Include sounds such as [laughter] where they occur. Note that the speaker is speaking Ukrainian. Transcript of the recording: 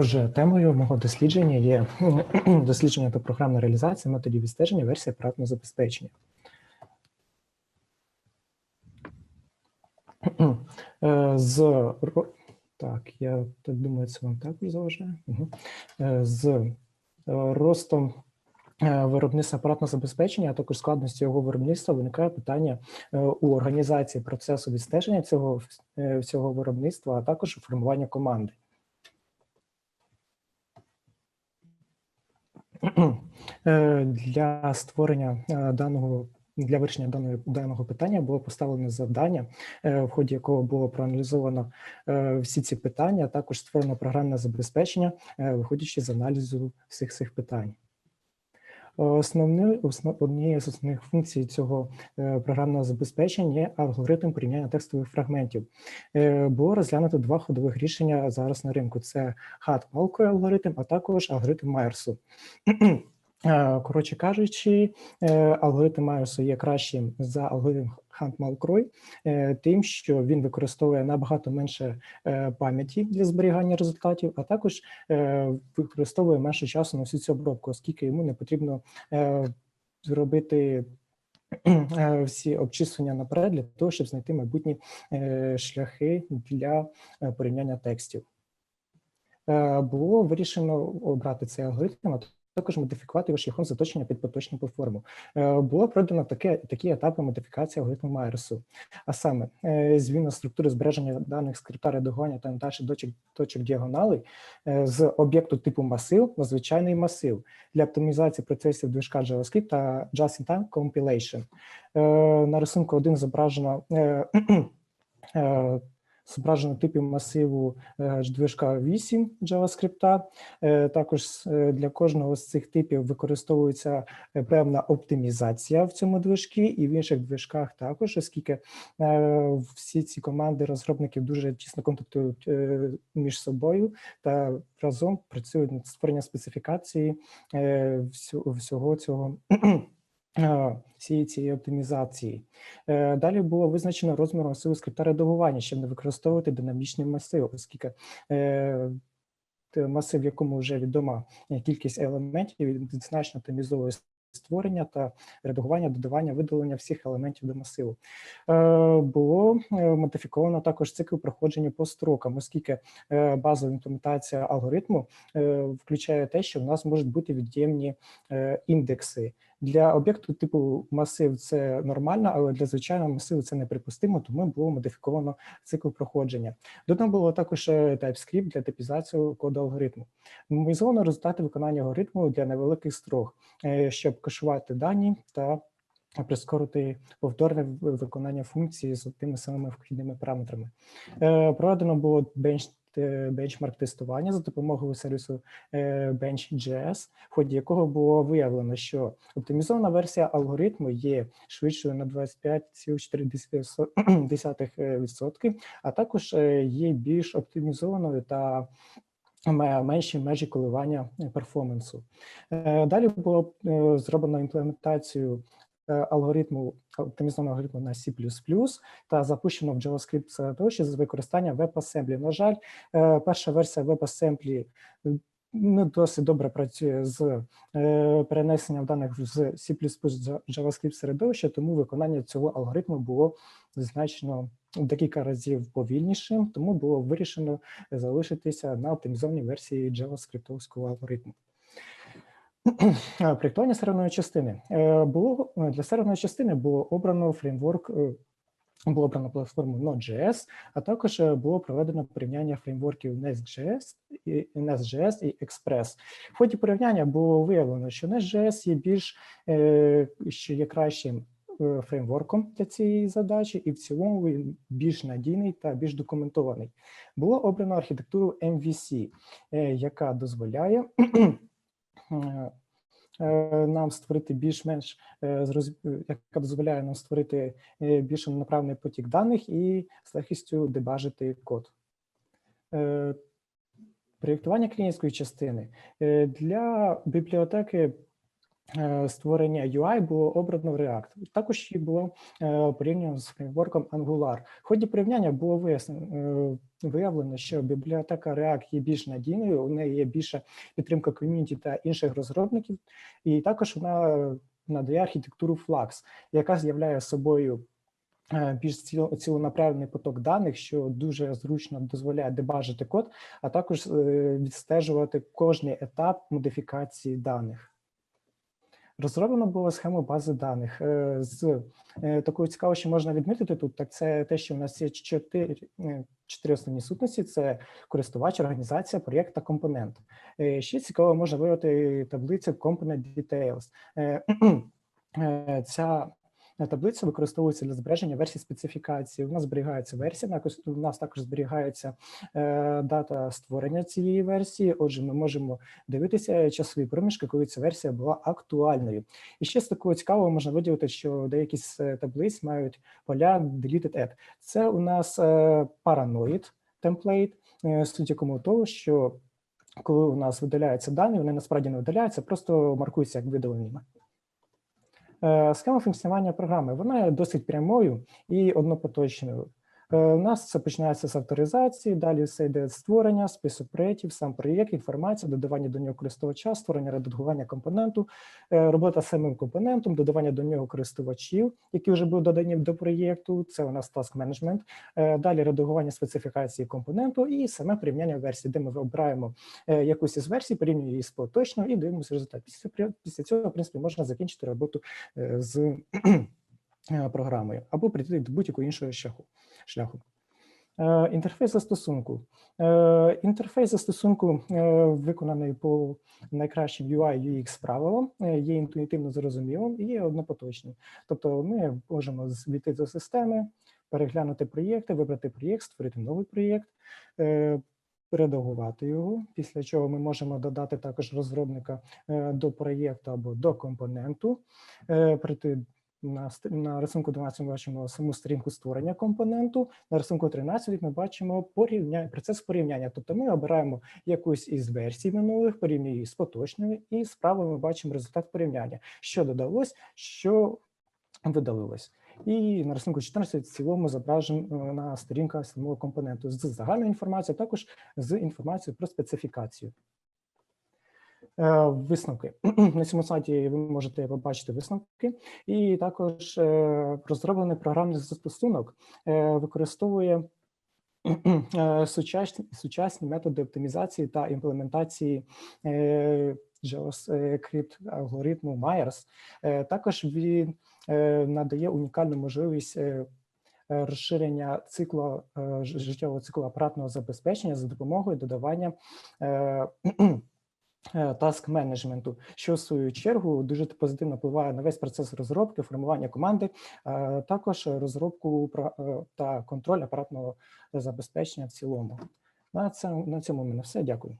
Отже, темою мого дослідження є [clears throat] дослідження та програмна реалізація методів відстеження версії апаратного забезпечення. [clears throat] Е, З так, я так думаю, це вам також заважає. Е, З е, ростом виробництва апаратного забезпечення, а також складності його виробництва виникає питання у організації процесу відстеження цього всього виробництва, а також формування команди. Для створення е, даного для вирішення даної даного питання було поставлено завдання, е, в ході якого було проаналізовано е, всі ці питання, а також створено програмне забезпечення, е, виходячи з аналізу всіх цих питань. Основною основ, однією з основних функцій цього е, програмного забезпечення є алгоритм порівняння текстових фрагментів. Е, Було розглянуто два ходових рішення зараз на ринку: це хат-малкой алгоритм, а також алгоритм Майерсу. Е, Коротше кажучи, е, алгоритм Майерсу є кращим за алгоритм Hunt-Malloy, е, тим, що він використовує набагато менше пам'яті для зберігання результатів, а також використовує менше часу на всю цю обробку, оскільки йому не потрібно зробити всі обчислення наперед для того, щоб знайти майбутні шляхи для порівняння текстів. Було вирішено обрати цей алгоритм, також модифікувати його шляхом заточення під поточну платформу. Е, Було пройдено таке, такі етапи модифікації алгоритму Майерсу, а саме е, зміна структури збереження даних скрипта редагування та надачі точок, точок діагоналей е, з об'єкту типу масив на звичайний масив для оптимізації процесів движка JavaScript та Just-in-Time Compilation. На рисунку 1 зображено [clears throat] зображено типів масиву е, движка 8 JavaScript. Е, Також е, для кожного з цих типів використовується певна оптимізація в цьому движку, і в інших движках також, оскільки всі ці команди розробників дуже тісно контактують між собою та разом працюють над створенням специфікації всього цього. Е, Всієї цієї оптимізації. Е, Далі було визначено розмір масиву скрипта редагування, щоб не використовувати динамічний масив, оскільки е, масив, в якому вже відома кількість елементів, значно оптимізовує створення та редагування, додавання, видалення всіх елементів до масиву. Було модифіковано також цикл проходження по строкам, оскільки базова імплементація алгоритму включає те, що в нас можуть бути від'ємні індекси. Для об'єкту типу масив це нормально, але для звичайного масиву це неприпустимо, тому було модифіковано цикл проходження. Додано було також е, TypeScript для типізації коду алгоритму. Мобілізовано результати виконання алгоритму для невеликих строк, е, щоб кешувати дані та прискорити повторне виконання функції з тими самими вхідними параметрами. Е, Проведено було бенч те- бенчмарк тестування за допомогою сервісу е, Bench.js, в ході якого було виявлено, що оптимізована версія алгоритму є швидшою на 25,4%, а також е, є більш оптимізованою та менші межі коливання е, перформансу. Е, Далі було е, зроблено імплементацію е, алгоритму оптимізованого алгоритму на C++ та запущено в JavaScript середовище з використанням WebAssembly. На жаль, е, перша версія WebAssembly не досить добре працює з е, перенесенням даних з C++ JavaScript середовище, тому виконання цього алгоритму було значно декілька разів повільнішим, тому було вирішено залишитися на оптимізованій версії JavaScript алгоритму. [clears throat] Проєктування серверної частини Е, було е, для серверної частини було обрано фреймворк. е, Було обрано платформу Node.js, а також було проведено порівняння фреймворків Next.js, і Nest.js і Express. В ході порівняння було виявлено, що Nest.js є більш що є кращим фреймворком для цієї задачі, і в цілому він більш надійний та більш документований. Було обрано архітектуру MVC, яка дозволяє нам створити більш-менш е, е, яка дозволяє нам створити е, більш направлений потік даних і з легкістю дебажити код. Е, Проєктування клієнтської частини Е, для бібліотеки е, створення UI було обрано React. Також їх було е, порівняно з фреймворком Angular. В ході порівняння було вияснено, е, виявлено, що бібліотека React є більш надійною, у неї є більша підтримка ком'юніті та інших розробників, і також вона надає архітектуру Flux, яка з'являє собою е, більш ціл- цілонаправлений поток даних, що дуже зручно дозволяє дебажити код, а також е, відстежувати кожний етап модифікації даних. Розроблено було схему бази даних. Е, З е, такою цікавою, що можна відмітити тут, так це те, що в нас є чотири, е, чотири основні сутності: це користувач, організація, проєкт та компонент. Ще цікаво можна виявити таблицю Component Details. [clears throat] Ця таблиця використовується для збереження версій специфікації. У нас зберігається версія, також- у нас також зберігається е, дата створення цієї версії. Отже, ми можемо дивитися часові проміжки, коли ця версія була актуальною. І ще з такого цікавого можна виділити, що деякі з е, таблиць мають поля deleted add. Це у нас параноїд темплейт, е, суть якому того, що коли у нас видаляються дані, вони насправді не видаляються, просто маркуються як видаленими. Е, Схема функціонування програми вона є досить прямою і однопоточною. Е, У нас це починається з авторизації, далі все йде створення, список проєктів, сам проєкт, інформація, додавання до нього користувача, створення редагування компоненту, е, робота з самим компонентом, додавання до нього користувачів, які вже були додані до проєкту. Це у нас task management. Е, Далі редагування специфікації компоненту і саме порівняння версій, де ми обираємо е, якусь із версій, порівнюємо її з поточною і дивимося результат. Після, після цього, в принципі, можна закінчити роботу е, з е, програмою або прийти до будь-якого іншого шляху. шляху. Е, Інтерфейс застосунку. Е, Інтерфейс застосунку е, виконаний по найкращим UI UX правилам, е, є інтуїтивно зрозумілим і є однопоточним. Тобто ми можемо звійти до системи, переглянути проєкти, вибрати проєкт, створити новий проєкт, е, редагувати його, після чого ми можемо додати також розробника е, до проєкту або до компоненту, е, прийти на, на рисунку 12 ми бачимо саму сторінку створення компоненту. На рисунку 13 ми бачимо порівняння, процес порівняння. Тобто ми обираємо якусь із версій минулих, порівнюємо її з поточною, і справа ми бачимо результат порівняння, що додалось, що видалилось. І на рисунку 14 в цілому зображена сторінка самого компоненту з загальною інформацією, також з інформацією про специфікацію. Е, Висновки [clears throat] на цьому сайті ви можете побачити висновки, і також е, розроблений програмний застосунок е, використовує [clears throat] сучасні, сучасні методи оптимізації та імплементації JavaScript алгоритму Myers. Також він надає унікальну можливість розширення циклу життєвого циклу апаратного забезпечення за допомогою додавання [clears throat] таск менеджменту, що в свою чергу дуже позитивно впливає на весь процес розробки, формування команди, а також розробку е, та контроль апаратного забезпечення в цілому. На це на цьому мене все. Дякую.